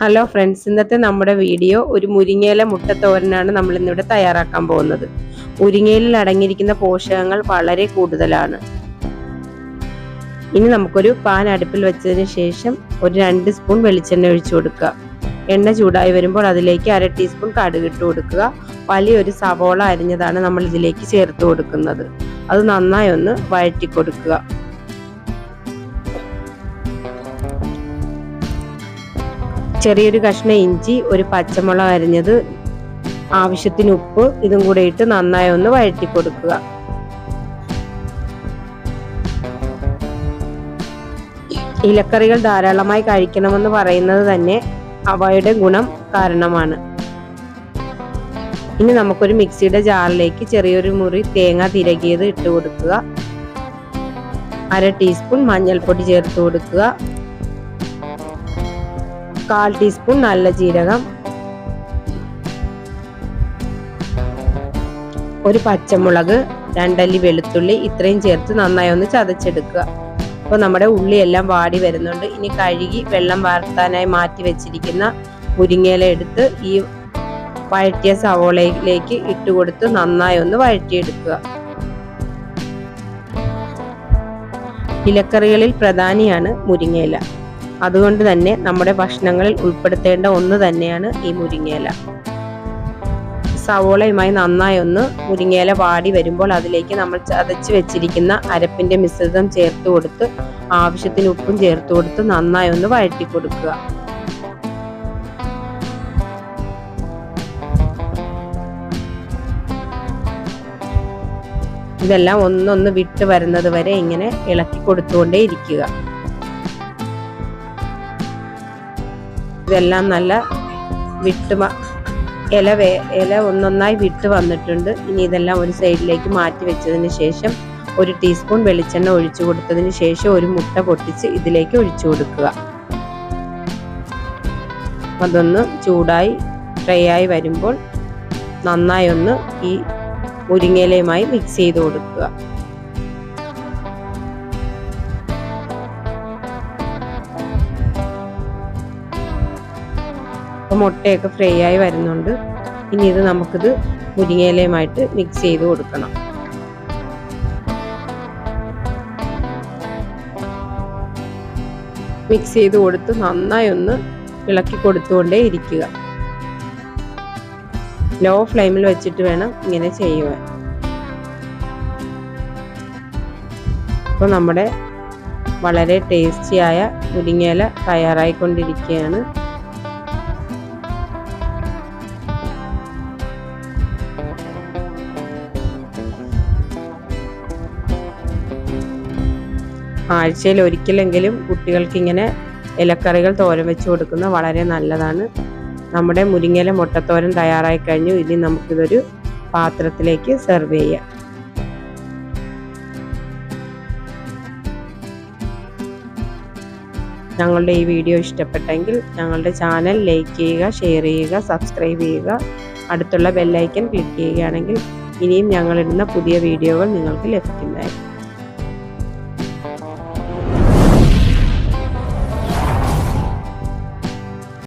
Hello friends ഇന്നത്തെ നമ്മുടെ video ഒരു മുരിങ്ങയില മുട്ടത്തോരനാണ് നമ്മൾ ഇന്നിവിടെ തയ്യാറാക്കാൻ പോകുന്നത്. മുരിങ്ങയിലിൽ അടങ്ങിയിരിക്കുന്ന പോഷകങ്ങൾ വളരെ കൂടുതലാണ്. ഇനി നമുക്കൊരു പാൻ അടുപ്പിൽ വെച്ചതിന് ശേഷം ഒരു രണ്ട് സ്പൂൺ വെളിച്ചെണ്ണ ഒഴിച്ചു കൊടുക്കുക. എണ്ണ ചൂടായി വരുമ്പോൾ അതിലേക്ക് അര ടീസ്പൂൺ കടുക് ഇട്ട് കൊടുക്കുക. വലിയൊരു സവോള അരിഞ്ഞതാണ് നമ്മൾ ഇതിലേക്ക് ചേർത്ത് കൊടുക്കുന്നത്. അത് നന്നായി ഒന്ന് വഴറ്റി കൊടുക്കുക. ചെറിയൊരു കഷ്ണം ഇഞ്ചി ഒരു പച്ചമുളക് അരിഞ്ഞത് ആവശ്യത്തിന് ഉപ്പ് ഇതും കൂടെ ഇട്ട് നന്നായി ഒന്ന് വഴറ്റി കൊടുക്കുക. ഇലക്കറികൾ ധാരാളമായി കഴിക്കണമെന്ന് പറയുന്നത് തന്നെ അവയുടെ ഗുണം കാരണമാണ്. ഇനി നമുക്കൊരു മിക്സിയുടെ ജാറിലേക്ക് ചെറിയൊരു മുറി തേങ്ങ തിരകിയത് ഇട്ട് കൊടുക്കുക. അര ടീസ്പൂൺ മഞ്ഞൾപ്പൊടി ചേർത്ത് കൊടുക്കുക. കാൽ ടീസ്പൂൺ നല്ല ജീരകം. ഒരു പച്ചമുളക് രണ്ടല്ലി വെളുത്തുള്ളി ഇത്രയും ചേർത്ത് നന്നായി ഒന്ന് ചതച്ചെടുക്കുക. അപ്പോൾ നമ്മുടെ ഉള്ളിയെല്ലാം വാടി വരുന്നുണ്ട്. ഇനി കഴുകി വെള്ളം വാർത്താനായി മാറ്റി വെച്ചിരിക്കുന്ന മുരിങ്ങയില എടുത്ത് ഈ വഴറ്റിയ സവോളയിലേക്ക് ഇട്ട് കൊടുത്ത് നന്നായി ഒന്ന് വഴറ്റിയെടുക്കുക. ഇലക്കറികളിൽ പ്രധാനിയാണ് മുരിങ്ങയില. അതുകൊണ്ട് തന്നെ നമ്മുടെ ഭക്ഷണങ്ങളിൽ ഉൾപ്പെടുത്തേണ്ട ഒന്ന് തന്നെയാണ് ഈ മുരിങ്ങയില. സവോളയുമായി നന്നായി ഒന്ന് മുരിങ്ങയില വാടി വരുമ്പോൾ അതിലേക്ക് നമ്മൾ ചതച്ച് വെച്ചിരിക്കുന്ന അരപ്പിന്റെ മിശ്രിതം ചേർത്ത് കൊടുത്ത് ആവശ്യത്തിന് ഉപ്പും ചേർത്ത് കൊടുത്ത് നന്നായി ഒന്ന് വഴറ്റി കൊടുക്കുക. ഇതെല്ലാം ഒന്നൊന്ന് വിട്ട് വരുന്നത് വരെ ഇങ്ങനെ ഇളക്കി കൊടുത്തുകൊണ്ടേ ഇരിക്കുക. ഇതെല്ലാം നല്ല വിട്ട് ഇല വേ ഇല ഒന്നൊന്നായി വിട്ട് വന്നിട്ടുണ്ട്. ഇനി ഇതെല്ലാം ഒരു സൈഡിലേക്ക് മാറ്റി വെച്ചതിന് ശേഷം ഒരു ടീസ്പൂൺ വെളിച്ചെണ്ണ ഒഴിച്ചു കൊടുത്തതിന് ശേഷം ഒരു മുട്ട പൊട്ടിച്ച് ഇതിലേക്ക് ഒഴിച്ചു കൊടുക്കുക. അതൊന്ന് ചൂടായി ഫ്രൈ ആയി വരുമ്പോൾ നന്നായി ഒന്ന് ഈ മുരിങ്ങയിലയുമായി മിക്സ് ചെയ്ത് കൊടുക്കുക. മുട്ടയൊക്കെ ഫ്രൈ ആയി വരുന്നുണ്ട്. ഇനി ഇത് നമുക്കിത് മുരിങ്ങയിലയുമായിട്ട് മിക്സ് ചെയ്ത് കൊടുക്കണം. മിക്സ് ചെയ്ത് കൊടുത്ത് നന്നായി ഒന്ന് ഇളക്കി കൊടുത്തുകൊണ്ടേ ഇരിക്കുക. ലോ ഫ്ലെയിമിൽ വെച്ചിട്ട് വേണം ഇങ്ങനെ ചെയ്യുവാൻ. അപ്പോൾ നമ്മുടെ വളരെ ടേസ്റ്റിയായ മുരിങ്ങയില തയ്യാറായിക്കൊണ്ടിരിക്കുകയാണ്. ആഴ്ചയിൽ ഒരിക്കലെങ്കിലും കുട്ടികൾക്ക് ഇങ്ങനെ ഇലക്കറികൾ തോരൻ വെച്ച് കൊടുക്കുന്നത് വളരെ നല്ലതാണ്. നമ്മുടെ മുരിങ്ങയില മുട്ടത്തോരൻ തയ്യാറായി കഴിഞ്ഞു. ഇനി നമുക്കിതൊരു പാത്രത്തിലേക്ക് സെർവ് ചെയ്യാം. ഞങ്ങളുടെ ഈ വീഡിയോ ഇഷ്ടപ്പെട്ടെങ്കിൽ ഞങ്ങളുടെ ചാനൽ ലൈക്ക് ചെയ്യുക ഷെയർ ചെയ്യുക സബ്സ്ക്രൈബ് ചെയ്യുക. അടുത്തുള്ള ബെല്ലൈക്കൻ ക്ലിക്ക് ചെയ്യുകയാണെങ്കിൽ ഇനിയും ഞങ്ങളിടുന്ന പുതിയ വീഡിയോകൾ നിങ്ങൾക്ക് ലഭിക്കുന്നതായിരിക്കും.